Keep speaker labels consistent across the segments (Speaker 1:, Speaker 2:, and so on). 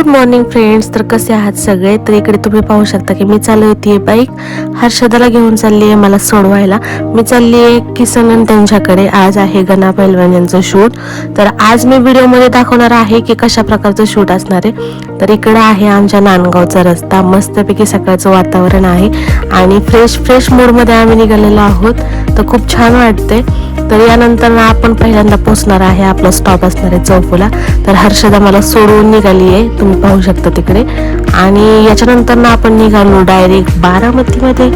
Speaker 1: Good morning friends तर कसे आहात सगळे? तर इकडे तुम्ही पाहू शकता की मी चालू होती बाईक हर्षदाला घेऊन चालली आहे मला सोडवायला. मी चालली आहे किसन त्यांच्याकडे. आज आहे गणा पैलवान यांचं शूट तर आज मी व्हिडिओमध्ये दाखवणार आहे की कशा प्रकारचं शूट असणार आहे. तर इकडे आहे आमच्या नांदगावचा रस्ता. मस्तपैकी सकाळचं वातावरण आहे. आणि फ्रेश फ्रेश मूडमध्ये आम्ही निघालेलो आहोत. तर खूप छान वाटते तर यानंतर ना आपण पहिल्यांदा पोहोचणार आहे आपला स्टॉप असणार आहे चौफुला. तर हर्षदा मला सोडून निघाली आहे. तुम्ही पाहू शकता तिकडे. आणि याच्यानंतर ना आपण निघालो डायरेक्ट बारामतीमध्ये.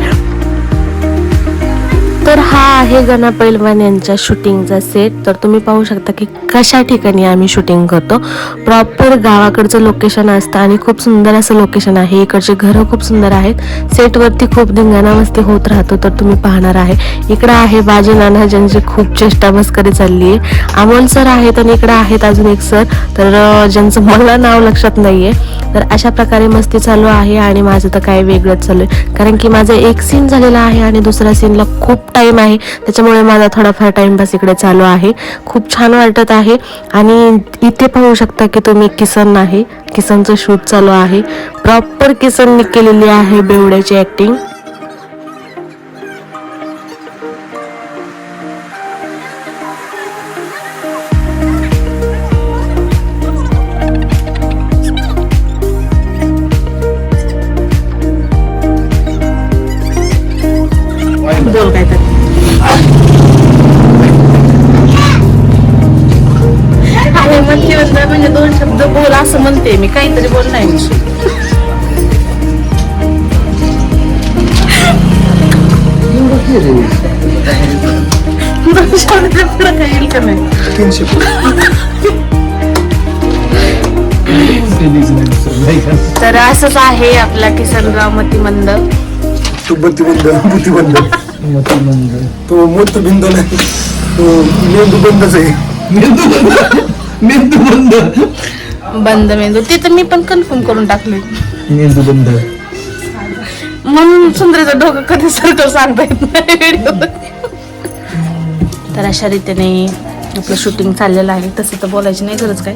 Speaker 1: तर हा आहे गणा पैलवान यांच्या शूटिंगचा सेट तर तुम्ही पाहू शकता की कशा ठिकाणी आम्ही शूटिंग करतो. प्रॉपर गावाकडचं लोकेशन असतं आणि खूप सुंदर असं लोकेशन आहे. इकडचे घरं खूप सुंदर आहेत. सेटवरती खूप धिंगाणा मस्ती होत राहतो तर तुम्ही पाहणार आहे. इकडं आहे बाजी नाना ज्यांची खूप चेष्टा मस्करी चालली आहे. अमोल सर आहेत आणि इकडं आहेत अजून एक सर. तर ज्यांचं मला नाव लक्षात नाहीये. तर अशा प्रकारे मस्ती चालू आहे आणि माझं तर काय वेगळंच चालू आहे. कारण की माझं एक सीन झालेला आहे आणि दुसऱ्या सीनला खूप टाईम आहे. त्याच्यामुळे माझा थोडाफार टाइमपास इकडे चालू आहे. खूप छान वाटत आहे. आणि इथे पाहू शकता की तुम्ही किसन आहे. किसनचं शूट चालू आहे. प्रॉपर किसनने केलेली आहे बेवड्याची ऍक्टिंग
Speaker 2: आहे म्हणते म्हणते म्हणजे दोन शब्द बोल असं म्हणते मी काहीतरी बोल नाही दोन शब्दाच्या पुढं काही येईल का नाही? तर असंच आहे आपला किसनराव मतिमंद
Speaker 3: तो बुद्धिबंद बुद्धिबंद तो मूर्तबिंद नाही तो मेंदूबंदच आहे.
Speaker 4: मेंदूबंद
Speaker 2: बंद. मेंदू. ते तर मी पण कन्फर्म करून टाकले
Speaker 4: मेंदूबंद
Speaker 2: म्हणून सुंदरीचं डोकं कधी सरतो सांगता येत नाही व्हिडिओ तर अशा रीतीने आपलं शूटिंग चाललेलं आहे. तसं तर बोलायची नाही गरज काय.